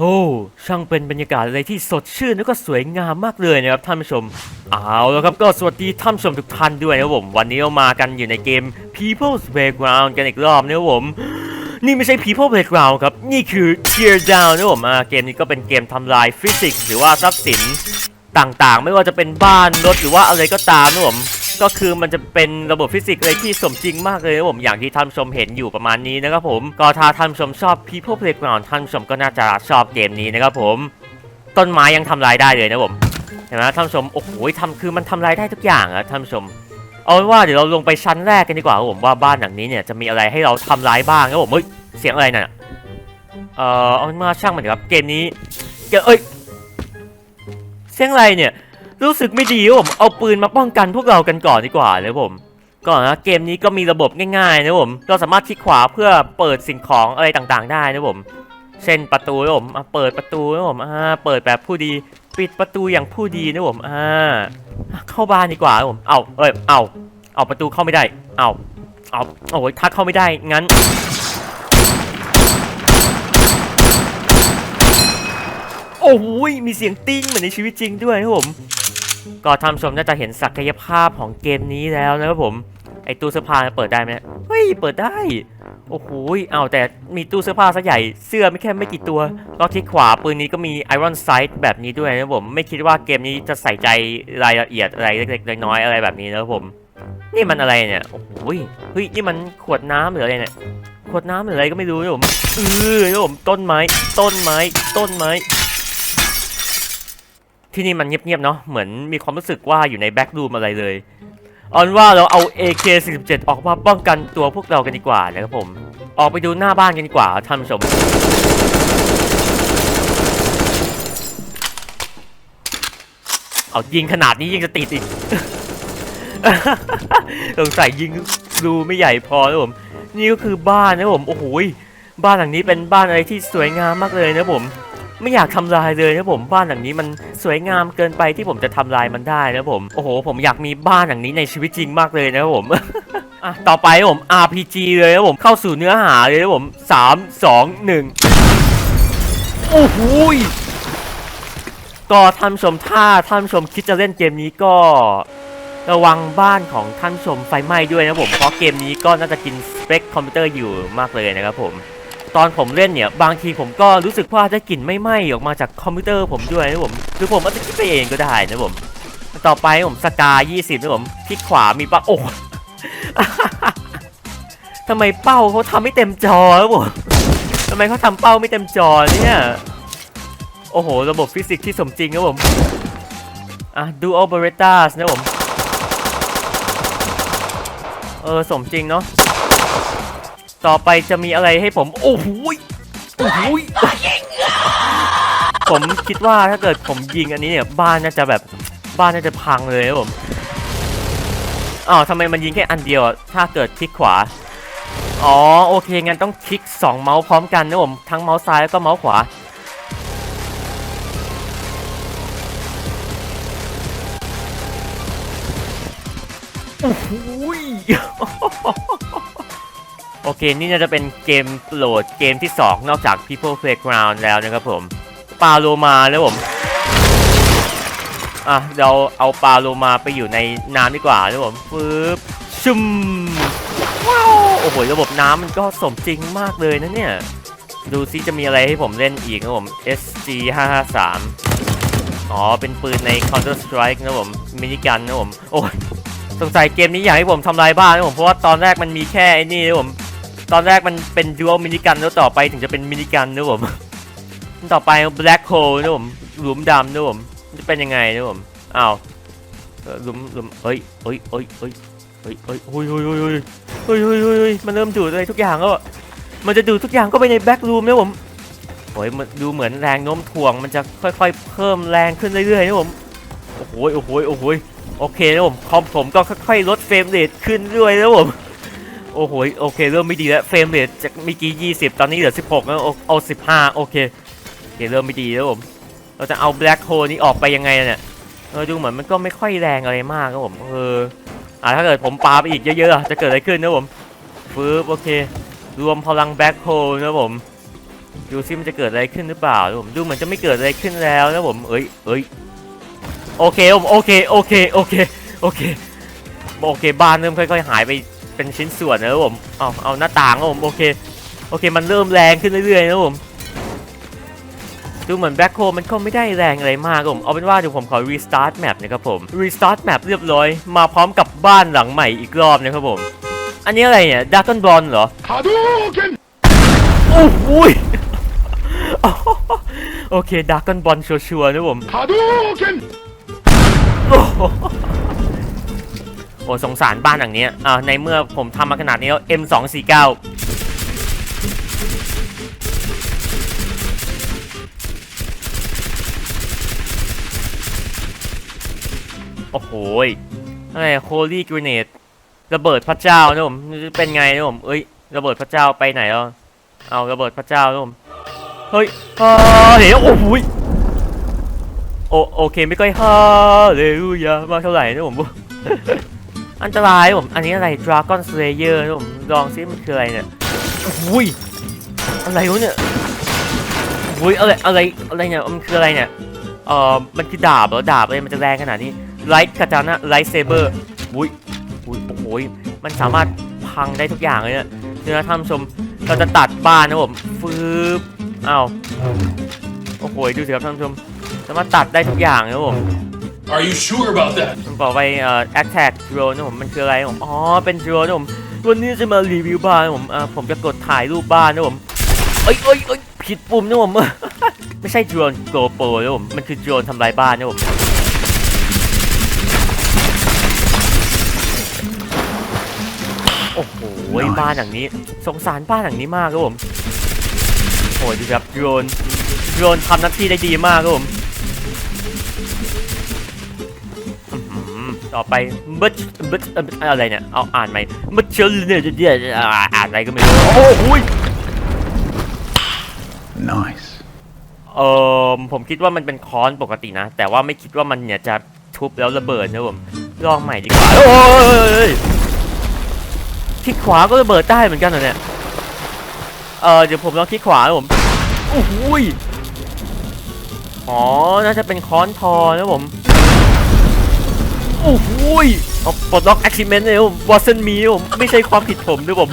โอ้ช่างเป็นบรรยากาศอะไรที่สดชื่นแล้วก็สวยงามมากเลยนะครับท่านผู้ชมเอาแล้วครับก็สวัสดีท่านผู้ชมทุกท่านด้วยนะครับผม วันนี้เรามากันอยู่ในเกม People's Playground กันอีกรอบนะครับผมนี่ไม่ใช่ People Playground ครับ นี่คือ Tear Down นะผมเกมนี้ก็เป็นเกมทำลายฟิสิกส์หรือว่าทรัพย์สินต่างๆ ไม่ว่าจะเป็นบ้านรถหรือว่าอะไรก็ตามนะผม ก็คือมันจะเป็นระบบฟิสิกส์เลยที่สมจริงมากเลยนะผมอย่างที่ท่านผู้ชมเห็นอยู่ประมาณนี้นะครับผมก็ถ้าท่านผู้ชมชอบ People Playground ท่านผู้ชมก็น่าจะชอบเกมนี้นะครับผม ต้นไม้ยังทำลายได้เลยนะผมเห็นไหมท่านผู้ชมโอ้โหทำคือมันทำลายได้ทุกอย่างอะท่านผู้ชมเอาเป็นว่าเดี๋ยวเราลงไปชั้นแรกกันดีกว่าครับผมว่าบ้านหลังนี้เนี่ยจะมีอะไรให้เราทำร้ายบ้างครับผมเฮ้ยเสียงอะไรน่ะเอ่อเอาเป็นว่าช่างมันเถอะครับเกมนี้เกมเอ้ยเสียงอะไรเนี่ย รู้สึกไม่ดีผมเอาปืนมาป้องกันพวกเรากันก่อนดีกว่านะครับผมก่อนนะเกมนี้ก็มีระบบง่ายๆนะผมเราสามารถคลิกขวาเพื่อเปิดสิ่งของอะไรต่างๆ ได้นะผมเช่นประตูนะผมเปิดประตูนะผมเปิดแบบผู้ดี ปิดประตูอย่างผู้ดีนะผมอ่าเข้าบ้านดีกว่าผมเอาเอ้ยเอาเอาประตูเข้าไม่ได้เอาเอาโอ้ยถ้าเข้าไม่ได้งั้นโอ้ยมีเสียงติ้งเหมือนในชีวิตจริงด้วยนะผม ก็ท่านผู้ชมน่าจะเห็นศักยภาพของเกมนี้แล้วนะครับผม ไอตู้เสื้อผ้าเปิดได้ไหมเฮ้ย เปิดได้ โอ้โหเอาแต่มีตู้เสื้อผ้าซะใหญ่ เสื้อไม่แค่ไม่กี่ตัวก็ที่ขวาปืนนี้ก็มีไอรอนไซต์แบบนี้ด้วยนะครับผม ไม่คิดว่าเกมนี้จะใส่ใจรายละเอียดอะไรเล็กๆน้อยๆอะไรแบบนี้นะครับผม นี่มันอะไรเนี่ย โอ้โหเฮ้ย นี่มันขวดน้ำหรืออะไรเนี่ย ขวดน้ำหรืออะไรก็ไม่รู้นะผม เออนะผม ต้นไม้ ต้นไม้ ต้นไม้ ที่นี่มันเงียบๆเนาะเหมือนมีความรู้สึกว่าอยู่ในแบ็กรูมอะไรเลยเอนว่าเราเอา AK47 ออกมาป้องกันตัวพวกเรากันดีกว่านะครับผม ออกไปดูหน้าบ้านกันดีกว่าท่านผู้ชม เอายิงขนาดนี้ยิงจะติดอีกสงสัยยิงรูไม่ใหญ่พอนะผม นี่ก็คือบ้านนะผม โอ้โหบ้านหลังนี้เป็นบ้านอะไรที่สวยงามมากเลยนะผม ไม่อยากทำลายเลยนะผมบ้านหลังนี้มันสวยงามเกินไปที่ผมจะทำลายมันได้นะผมโอ้โห ผมอยากมีบ้านหลังนี้ในชีวิตจริงมากเลยนะผมอะต่อไปผม RPG เลยนะผมเข้าสู่เนื้อหาเลยนะผมสามสองหนึ่งโอ้โหก็ท่านชมถ้าท่านชมคิดจะเล่นเกมนี้ก็ระวังบ้านของท่านชมไฟไหม้ด้วยนะผม เพราะเกมนี้ก็น่าจะกินสเปคคอมพิวเตอร์อยู่มากเลยนะครับผม ตอนผมเล่นเนี่ยบางทีผมก็รู้สึกว่าได้กลิ่นไม่ไหม้ออกมาจากคอมพิวเตอร์ผมด้วยนะผมหรือผมอาจจะคิดไปเองก็ได้นะผมต่อไปผมสกา20นะผมคลิกขวามีปะโอ้ทำไมเป้าเขาทำไม่เต็มจอครับผมทำไมเขาทำเป้าไม่เต็มจอเนี่ยโอ้โห ระบบฟิสิกส์ที่สมจริงครับผมอะดูโอเปเรต้านะผมเออสมจริงเนาะ ต่อไปจะมีอะไรให้ผม โอ้โหโอ้โหผมคิดว่าถ้าเกิดผมยิงอันนี้เนี่ยบ้านน่าจะแบบบ้านน่าจะพังเลยนะผมอ้าวทำไมมันยิงแค่อันเดียวถ้าเกิดคลิกขวา อ๋อโอเคงั้นต้องคลิก 2 เมาส์พร้อมกันนะผมทั้งเมาส์ซ้ายแล้วก็เมาส์ขวาโอ้โห โอเค นี่น่าจะเป็นเกมโหลดเกมที่ 2 นอกจาก People Playground แล้วนะครับผมปลาโลมาแล้วผมอะเราเอาปลาโลมาไปอยู่ในน้ำดีกว่านะครับผมปึ๊บชุมว้าวโอ้โหระบบน้ำมันก็สมจริงมากเลยนะเนี่ย ดูซิจะมีอะไรให้ผมเล่นอีกนะผม SG 553อ๋อ เป็นปืนใน Counter Strike นะผมมินิกันนะผม โอ้ยสงสัยเกมนี้อยากให้ผมทำลายบ้านนะผม เพราะว่าตอนแรกมันมีแค่ไอ้นี่นะผม ตอนแรกมันเป็นดูอัลมินิกันแล้วต่อไปถึงจะเป็นมินิกันนะผมต่อไป Black Hole นะผมหลุมดำนะผมจะเป็นยังไงนะผมอ้าวหลุมหลุมเฮ้ยเฮ้ยเฮ้ยเฮ้ยเฮ้ยเฮ้ยเฮ้ยเฮ้ยเฮ้ยเฮ้ยเฮ้ยเฮ้ยมันเริ่มดูดอะไรทุกอย่างแล้วมันจะดูดทุกอย่างก็ไปในแบ็กรูมนะผมโอ้ยมันดูเหมือนแรงโน้มถ่วงมันจะค่อยๆ เพิ่มแรงขึ้นเรื่อยๆนะผมโอ้โหโอ้โหโอ้โหโอเคนะผมคอมผมก็ค่อยๆลดเฟรมเรทขึ้นด้วยๆนะผม โอ้โหโอเคเริ่มไม่ดีแล้วเฟรมเรทจากเมื่อกี้ 20 ตอนนี้เหลือ 16 แล้วเอาเอา15 โอเคโอเคเริ่มไม่ดีแล้วผมเราจะเอาแบล็คโฮนี้ออกไปยังไงเนี่ยเออดูเหมือนมันก็ไม่ค่อยแรงอะไรมากครับผมเอออ่าถ้าเกิดผมปาไปอีกเยอะๆจะเกิดอะไรขึ้นนะผมฟื้บโอเค รวมพลังแบล็คโฮนะผมดูซิมันจะเกิดอะไรขึ้นหรือเปล่าผมดูเหมือนจะไม่เกิดอะไรขึ้นแล้วนะผมเอ้ยเอ้ยโอเคผมโอเคโอเคโอเคโอเคโอเคบ้านเริ่มค่อย ๆ หายไป เป็นชิ้นส่วนนะครับผมเอาเอาหน้าต่างนะผมโอเคโอเคมันเริ่มแรงขึ้นเรื่อยๆนะผมดูเหมือนแบ็คโฮมันก็ไม่ได้แรงอะไรมากครับผมเอาเป็นว่าเดี๋ยวผมขอ restart map นะครับผม restart map เรียบร้อยมาพร้อมกับบ้านหลังใหม่อีกรอบนะครับผม อันนี้อะไรเนี่ยดักกอนบอลเหรอ Hadouken! โอ้โหยโอเคดักกอนบอลชัวร์ๆนะผม Hadouken! โอ้โอ้สงสารบ้านหลังนี้อ่าในเมื่อผมทำมาขนาดนี้แล้ว M249 โอ้โหอะไรโคลี่กรเนดระเบิดพระเจ้านะผมเป็นไงนะผมเอ้ยระเบิดพระเจ้าไปไหนแล้วเอาระเบิดพระเจ้านะผมเฮ้ยฮาเดี๋ยโอ้โหโอโอเคไม่ค่อยฮาเลลูยามาเท่าไหร่นะผม อันตรายนะผม อันนี้อะไร Dragon Slayer นะผมลองซิมันคืออะไรเนี่ยอุ้ยอะไรวะเนี่ยอุ้ยอะไรอะไรอะไรเนี่ยมันคืออะไรเนี่ยเอ่อมันคือดาบเหรอดาบอะไรมันจะแรงขนาดนี้ไลท์คาตานะไลท์เซเบอร์อุ้ยอุ้ยโอ้โหยมันสามารถพังได้ทุกอย่างเลยเนี่ยเดี๋ยวนะท่านผู้ชมเราจะตัดบ้านนะผมฟืบอ้าวโอ้โหดูสิครับท่านผู้ชมสามารถตัดได้ทุกอย่างนะผม Are you sure about that? มันบอกไปเอ่อ attack drone นะผมมันคืออะไรนะผม อ๋อ เป็น drone นะผมวันนี้จะมารีวิวบ้านนะผมอ่าผมจะกดถ่ายรูปบ้านนะผมเอ้ยเอ้ยเอ้ยผิดปุ่มนะผม ไม่ใช่ drone GoPro นะผม มันคือ drone ทำลายบ้านนะผม โอ้โห บ้านหลังนี้ สงสารบ้านหลังนี้มากครับผม โอ้ยดูครับ drone drone ทำหน้าที่ได้ดีมากครับผม ต่อไปบัชบัชอะไรเนี่ย เอาอ่านใหม่บัชเชลเนี่ยเดี๋ยวอ่านอะไรก็ไม่รู้ โอ้โหย Nice. เออผมคิดว่ามันเป็นค้อนปกตินะ แต่ว่าไม่คิดว่ามันเนี่ยจะทุบแล้วระเบิดนะผม ลองใหม่ดีกว่า โอ้ยคลิกขวาก็ระเบิดได้เหมือนกันเหรอเนี่ย เออเดี๋ยวผมลองคลิกขวานะผมโอ้โหยอ๋อ น่าจะเป็นค้อนทอนะผม โอ้โหยเอาปลดล็อกแอคซิเมนต์เลยผมวอร์เซนมีผมไม่ใช่ความผิดผมด้วยผม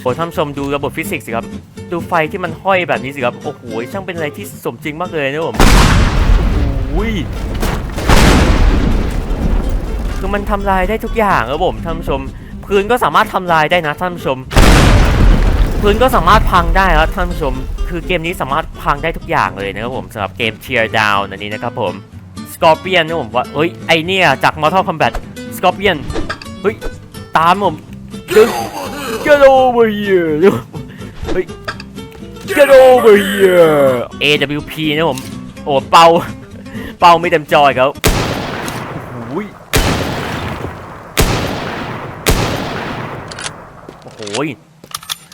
โอ้ท่านผู้ชมดูระบบฟิสิกส์สิครับ ดูไฟที่มันห้อยแบบนี้สิครับ โอ้โห ช่างเป็นอะไรที่สมจริงมากเลยนะผมโอ้ยคือมันทำลายได้ทุกอย่างครับผมท่านผู้ชม พื้นก็สามารถทำลายได้นะท่านผู้ชม พื้นก็สามารถพังได้ครับท่านผู้ชม คือเกมนี้สามารถพังได้ทุกอย่างเลยนะครับผมสำหรับเกม Tear Down อันนี้นะครับผม Scorpion นนะผมว่าเฮ้ยไอเนี่ยจาก Mortal Kombat Scorpion เฮ้ยตามผม Get Get over here เฮ้ย Get over here AWP นะผม โอ้เป่า เป่าไม่เต็มจอยครับโอ้โหยโอ้โหย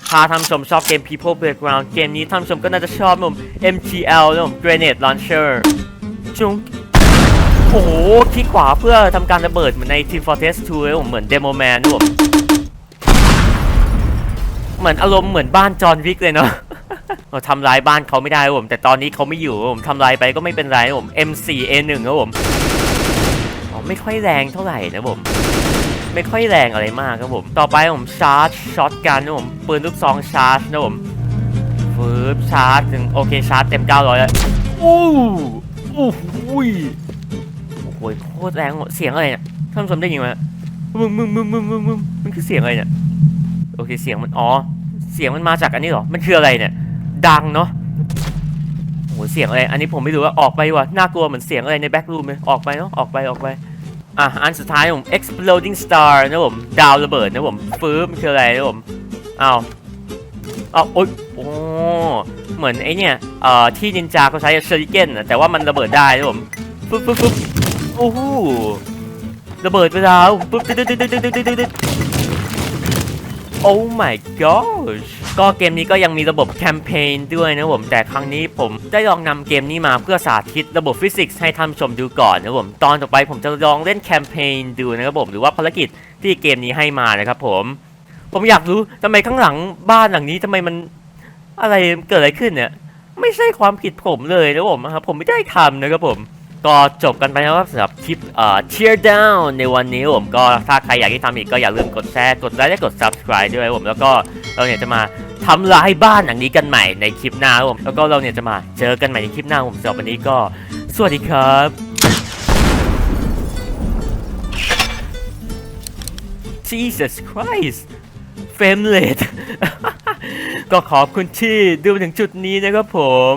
ถ้าท่านผู้ชมชอบเกม People Playground เกมนี้ท่านผู้ชมก็น่าจะชอบนะผม MTL นะผม Grenade Launcher จุง โอ้โหคลิกขวาเพื่อทำการระเบิดเหมือนใน Team Fortress 2เลยผมเหมือน Demo Man นะผมเหมือนอารมณ์เหมือนบ้านจอห์นวิกเลยเนาะเราทำลายบ้านเขาไม่ได้ผมแต่ตอนนี้เขาไม่อยู่ผมทำลายไปก็ไม่เป็นไรผม M4A1 ครับผมอ๋อไม่ค่อยแรงเท่าไหร่นะผมไม่ค่อยแรงอะไรมากครับผม ต่อไปผมชาร์จช็อตกันนะผมปืนลูกซองชาร์จนะผมฟืบชาร์จถึงโอเคชาร์จเต็ม 900แล้วอู้อู้หูยโอ้โหโคตรแรงเสียงอะไรเนี่ยท่านผู้ชมได้ยินไหมมึงมึงมึงมึงมึงมึงมันคือเสียงอะไรเนี่ยโอเคเสียงมันอ๋อเสียงมันมาจากอันนี้หรอมันคืออะไรเนี่ย ดังเนาะโอ้โหเสียงอะไรอันนี้ผมไม่รู้ว่าออกไปว่ะน่ากลัวเหมือนเสียงอะไรในแบ็กรูมเลยออกไปเนาะออกไปออกไปอะอันสุดท้ายผม exploding star นะผมดาวระเบิดนะผมฟื้นคืออะไรนะผมอ้าวอ้าวโอ๊ยโอ้เหมือนไอเนี่ยเอ่อที่นินจาเขาใช้เชอริเกนนแต่ว่ามันระเบิดได้นะผมปึ๊บปึ๊บปึ๊บ โอ้โหระเบิดไปแล้วปึ๊บตึ๊ดตึ๊ดตึ๊ดตึ๊ดตึ๊ดตึ๊ดตึ๊ด Oh my gosh ก็เกมนี้ก็ยังมีระบบแคมเปญด้วยนะผม แต่ครั้งนี้ผมได้ลองนำเกมนี้มาเพื่อสาธิตระบบฟิสิกส์ให้ท่านชมดูก่อนนะผม ตอนต่อไปผมจะลองเล่นแคมเปญดูนะครับผม หรือว่าภารกิจที่เกมนี้ให้มานะครับผม ผมอยากรู้ทำไมข้างหลังบ้านหลังนี้ทำไมมันอะไรเกิดอะไรขึ้นเนี่ย ไม่ใช่ความผิดผมเลยนะผมครับผมไม่ได้ทำนะครับผม ก็จบกันไปแล้วสำหรับคลิปเอ่อ tear down ในวันนี้ผมก็ถ้าใครอยากที่ทำอีกก็อย่าลืมกดแชร์กดไลค์และกด subscribe ด้วยผม แล้วก็เราเนี่ยจะมาทำลายบ้านหลังนี้กันใหม่ในคลิปหน้าผม แล้วก็เราเนี่ยจะมาเจอกันใหม่ในคลิปหน้าผมสำหรับวันนี้ก็ สวัสดีครับ Jesus Christ เฟรมเลก็ขอบคุณที่ดูมาถึงจุดนี้นะครับผม